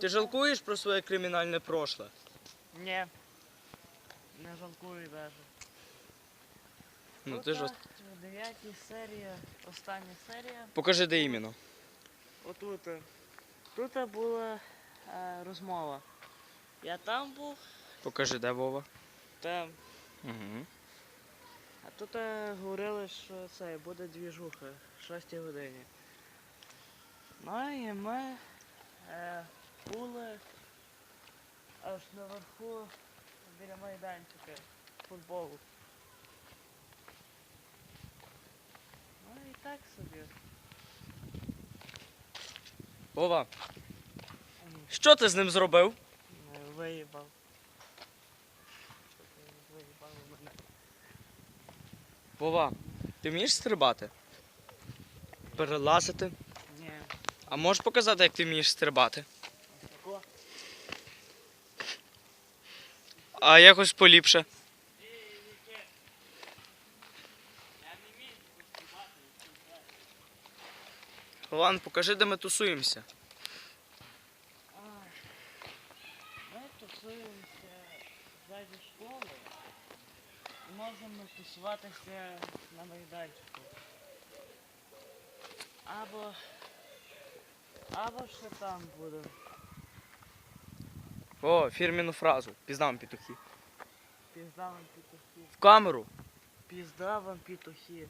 Ти жалкуєш про своє кримінальне прошле? Ні. Не жалкую навіть. Ну ти ж. дев'ятій серії, остання серія. Покажи, де іменно. Отут. Тут була е, розмова. Я там був, Покажи, де Вова. там. Угу. А тут е, говорили, що це буде двіжуха в 6 годині. Ну і ми е, були аж наверху біля майданчика футболу. Ну і так собі. Вова, що ти з ним зробив? Виїбав. Виїбав мене. Вова, ти вмієш стрибати? Перелазити? Ні. А можеш показати, як ти вмієш стрибати? А якось поліпше. Ладно, покажи, де ми тусуємося. Ми тусуємося ззаді школи можемо тусуватися на майданчику. Або. Або ще там буде. О, фірміну фразу. Піздам петухи. Пізда вам петухи. В камеру. Пізда вам петухи.